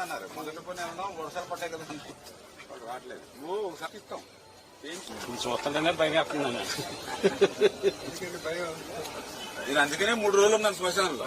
ఇస్తాను అన్నారు. మొదటి పని వర్షాలు పట్టాయి కదా వాళ్ళు రావట్లేదు. నువ్వు ఒకసారి ఇస్తాం చూస్తుంటేనే భయం వేస్తుందండి నేను అందుకనే మూడు రోజులు ఉన్నాను శ్మశానంలో.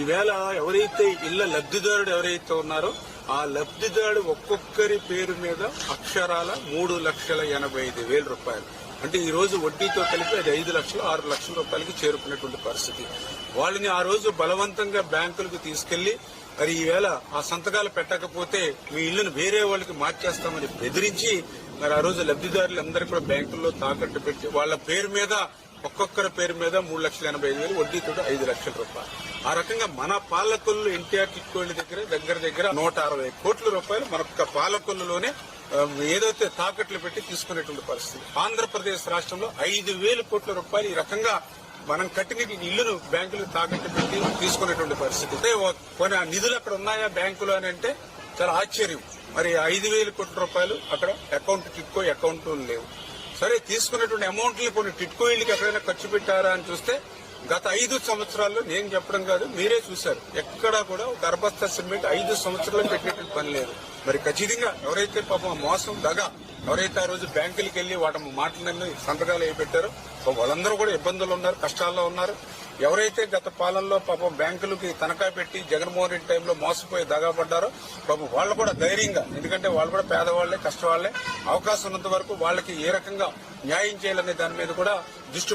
ఈవేళ ఎవరైతే ఇళ్ళ లబ్ధిదారుడు ఎవరైతే ఉన్నారో ఆ లబ్ధిదారుడు ఒక్కొక్కరి పేరు మీద అక్షరాల మూడు లక్షల ఎనభై ఐదు వేల రూపాయలు. అంటే ఈ రోజు వడ్డీతో కలిపి అది ఐదు లక్షలు ఆరు లక్షల రూపాయలకి చేరుకున్నటువంటి పరిస్థితి. వాళ్ళని ఆ రోజు బలవంతంగా బ్యాంకులకు తీసుకెళ్ళి మరి ఈవేళ ఆ సంతకాలు పెట్టకపోతే మీ ఇల్లును వేరే వాళ్ళకి మార్చేస్తామని బెదిరించి మరి ఆ రోజు లబ్ధిదారులందరూ కూడా బ్యాంకుల్లో తాకట్టు పెట్టి వాళ్ళ పేరు మీద ఒక్కొక్కరి పేరు మీద మూడు లక్షల ఎనభై ఐదు వేలు వడ్డీతో ఐదు లక్షల రూపాయలు. ఆ రకంగా మన పాలకొల్లు ఎన్టీఆర్ టిక్కోళ్ళ దగ్గర దగ్గర దగ్గర నూట అరవై కోట్ల రూపాయలు మన పాలకొల్లులోనే ఏదైతే తాకట్లు పెట్టి తీసుకునేటువంటి పరిస్థితి. ఆంధ్రప్రదేశ్ రాష్ట్రంలో ఐదు వేల కోట్ల రూపాయలు ఈ రకంగా మనం కట్టిన ఇల్లును బ్యాంకులు తాకట్టు పెట్టి తీసుకునేటువంటి పరిస్థితి. అయితే కొన్ని ఆ నిధులు అక్కడ ఉన్నాయా బ్యాంకులు అని అంటే చాలా ఆశ్చర్యం. మరి ఐదు వేల కోట్ల రూపాయలు అక్కడ అకౌంట్ టిట్కో అకౌంట్లు లేవు. సరే తీసుకున్నటువంటి అమౌంట్లు కొన్ని టిట్కో ఇళ్ళకి ఎక్కడైనా ఖర్చు పెట్టారా అని చూస్తే గత ఐదు సంవత్సరాల్లో నేను చెప్పడం కాదు మీరే చూశారు. ఎక్కడా కూడా గర్భస్థ సిమెంట్ ఐదు సంవత్సరాలు పెట్టేటువంటి పని లేదు. మరి ఖచ్చితంగా ఎవరైతే పాపం మోసం దగ ఎవరైతే ఆ రోజు బ్యాంకులకి వెళ్ళి వాటి మాటలన్నీ సంతకాలు ఏ పెట్టారో వాళ్ళందరూ కూడా ఇబ్బందులు ఉన్నారు కష్టాల్లో ఉన్నారు. ఎవరైతే గత పాలనలో పాపం బ్యాంకులకి తనఖా పెట్టి జగన్మోహన్ రెడ్డి టైంలో మోసపోయి దగా పడ్డారో పాపం వాళ్ళు కూడా ధైర్యంగా ఎందుకంటే వాళ్ళు కూడా పేదవాళ్ళే కష్టవాళ్ళే అవకాశం ఉన్నంత వరకు వాళ్ళకి ఏ రకంగా న్యాయం చేయాలనే దాని మీద కూడా దృష్టి